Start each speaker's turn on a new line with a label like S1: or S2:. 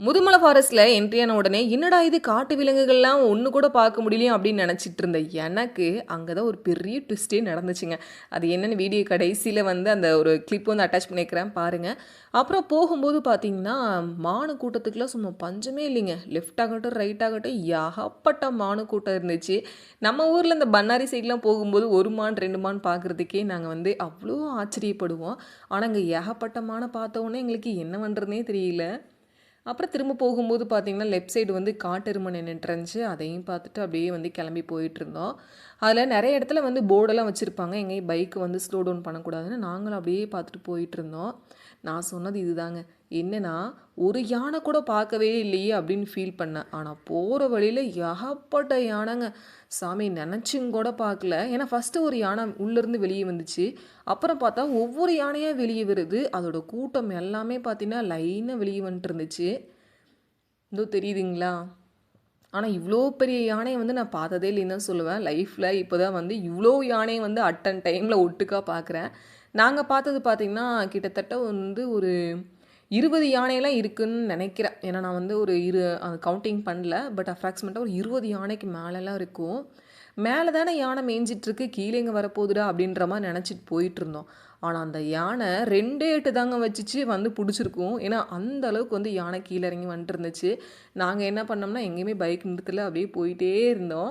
S1: முதுமலை ஃபாரஸ்ட்டில் என்ட்ரியான உடனே என்னடா இது? காட்டு விலங்குகள்லாம் ஒன்று கூட பார்க்க முடியலையும் அப்படின்னு நினச்சிட்டு இருந்த எனக்கு அங்கே தான் ஒரு பெரிய ட்விஸ்டே நடந்துச்சுங்க. அது என்னென்னு வீடியோ கடைசியில் வந்து அந்த ஒரு கிளிப் வந்து அட்டாச் பண்ணிக்கிறேன் பாருங்கள் அப்புறம் போகும்போது பார்த்தீங்கன்னா மானு கூட்டத்துக்குலாம் சும்மா பஞ்சமே இல்லைங்க. லெஃப்ட் ஆகட்டும் ரைட் ஆகட்டும் ஏகப்பட்ட மானு கூட்டம் இருந்துச்சு. நம்ம ஊரில் இந்த பண்ணாரி சைட்லாம் போகும்போது ஒரு மான் ரெண்டு மான் பார்க்குறதுக்கே நாங்கள் வந்து அவ்வளோ ஆச்சரியப்படுவோம். ஆனால் இங்கே ஏகப்பட்ட மானை பார்த்த உடனே எங்களுக்கு என்ன பண்ணுறதுனே தெரியல. அப்புறம் திரும்ப போகும்போது பார்த்தீங்கன்னா லெஃப்ட் சைடு வந்து காட்டெருமை நின்றுட்டு அதையும் பார்த்துட்டு அப்படியே வந்து கிளம்பி போயிட்டுருந்தோம் அதில் நிறைய இடத்துல வந்து போர்டெல்லாம் வச்சுருப்பாங்க. எங்கேயும் பைக்கு வந்து ஸ்லோ டவுன் பண்ணக்கூடாதுன்னு நாங்களும் அப்படியே பார்த்துட்டு போயிட்டுருந்தோம் நான் சொன்னது இதுதாங்க. என்னென்னா ஒரு யானை கூட பார்க்கவே இல்லையே அப்படின்னு ஃபீல் பண்ணேன். ஆனால் போகிற வழியில் ஏகப்பட்ட யானைங்க. சாமி நினச்சும் கூட பார்க்கல. ஏன்னா ஃபஸ்ட்டு ஒரு யானை உள்ளேருந்து வெளியே வந்துச்சு. அப்புறம் பார்த்தா ஒவ்வொரு யானையாக வெளியே வருது. அதோட கூட்டம் எல்லாமே பார்த்தீங்கன்னா லைனாக வெளியே வந்துட்டு இருந்துச்சு. இதோ தெரியுதுங்களா? ஆனால் இவ்வளோ பெரிய யானையை வந்து நான் பார்த்ததே இல்லைன்னு தான் சொல்லுவேன். லைஃப்பில் இப்போ தான் வந்து இவ்வளோ யானையை வந்து அட் அண்ட் டைமில் ஒட்டுக்கா பார்க்குறேன். நாங்கள் பார்த்தது பார்த்திங்கன்னா கிட்டத்தட்ட வந்து ஒரு இருபது யானையெல்லாம் இருக்குதுன்னு நினைக்கிறேன். ஏன்னா நான் வந்து ஒரு இரு கவுண்டிங் பண்ணல. பட் அப்ராக்சிமேட்டாக ஒரு இருபது யானைக்கு மேலெலாம் இருக்கும். மேலே தானே யானை மேய்ஞ்சிட்ருக்கு கீழே இங்கே வரப்போகுதுடா அப்படின்ற மாதிரி நினச்சிட்டு போயிட்டு இருந்தோம் ஆனால் அந்த யானை ரெண்டே எட்டு தாங்க வச்சுச்சு வந்து பிடிச்சிருக்கும். ஏன்னா அந்த அளவுக்கு வந்து யானை கீழே இறங்கி வந்துட்டு இருந்துச்சு. நாங்கள் என்ன பண்ணோம்னா எங்கேயுமே பைக் நிறுத்தலை அப்படியே போயிட்டே இருந்தோம்.